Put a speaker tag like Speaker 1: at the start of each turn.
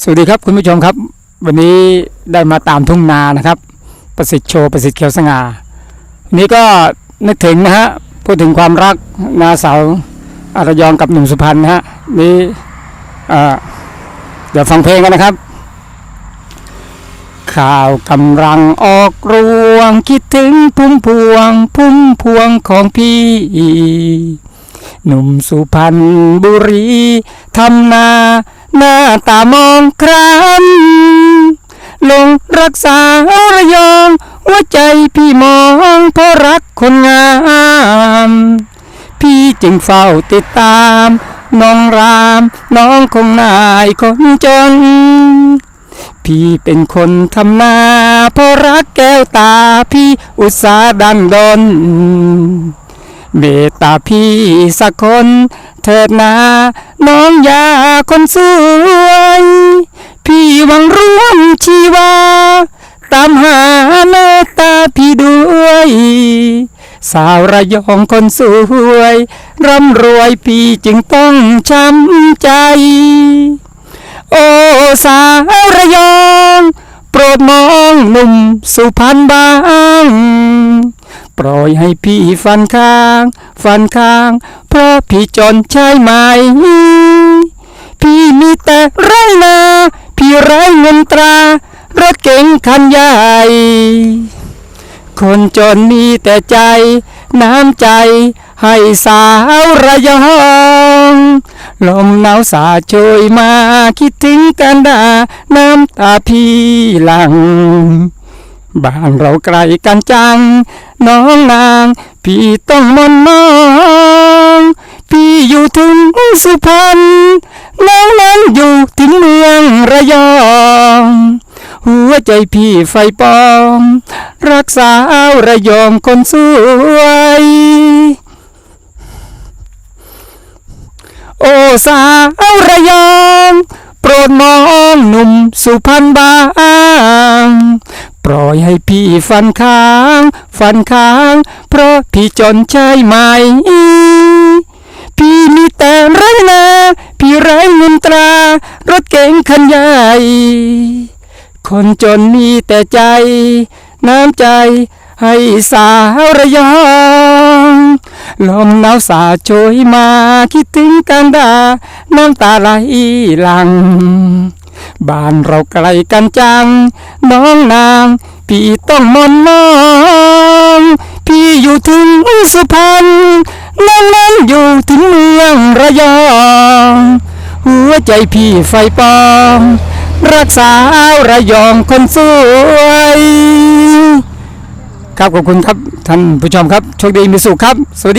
Speaker 1: สวัสดีครับคุณผู้ชมครับ วันนี้ได้มาตามทุ่งนานะครับ ประสิทธิ์โชว์ประสิทธิ์เขียวสง่าวันนี้ก็นึกถึงนะฮะพูดถึงความรักนาสาวอารยองกับหนุ่มสุพรรณนะฮะนี่เอ่อเดี๋ยวฟังเพลงกันนะครับ ข่าวกำลังออกรวงคิดถึงพุ่มพวง พุ่มพวงของพี่หนุ่มสุพรรณบุรีทำนา หน้าตามองครำลงรักษาระยองหัวใจพี่มองเพราะรักคนงาม พี่จึงเฝ้าติดตาม น้องราม น้องคงนายคนจน พี่เป็นคนทำนาเพราะรักแก้วตาพี่อุตสาห์ดันดน เมตตาพี่สักคน เถิดนาน้องยาคนสวย พี่หวังร่วมชีวา ตามหาเมตตาพี่ด้วย สาวระยองคนสวย ร่ำรวยพี่จึงต้องช้ำใจ โอ้สาวระยอง โปรดมองหนุ่มสุพรรณบ้าง ปล่อยให้พี่ฟันข้าง ฟันข้าง เพราะพี่จนใช่ไหม พี่มีแต่ไรนา พี่ไรเงินตรารถเก๋งคันใหญ่ คนจนมีแต่ใจ น้ำใจ ให้สาวระยองลมหนาวสาดโชยมาคิดถึงกันดา น้ำตาพี่หลัง บ้านเราไกลกันจัง น้องนาง พี่ต้องมนมอง พี่อยู่ถึงสุพรรณน้องนั้นอยู่ถึงเมืองระยอง หัวใจพี่ไฟปอง รักษาเอาระยองคนสวย โอ้สาวระยอง โปรดมองหนุ่มสุพรรณบ้าง ปล่อยให้พี่ฟันค้าง ฟันค้าง เพราะพี่จนใช่ไหม พี่มีแต่ไรนาพี่ไรเงินตรา รถเก๋งคันใหญ่ คนจนมีแต่ใจ น้ำใจให้สาวระยองลมหนาวสาดโชยมาคิดถึงกันดา น้ำตาไหลหลัง บ้านเราไกลกันจัง น้องนาง พี่ต้องมนมองพี่อยู่ถึงสุพรรณน้องนั้นอยู่ถึงเมืองระยอง หัวใจพี่ไฟปอง รักษาระยองคนสวยครับขอบคุณครับท่านผู้ชมครับโชคดีมีสุขครับสวัสดี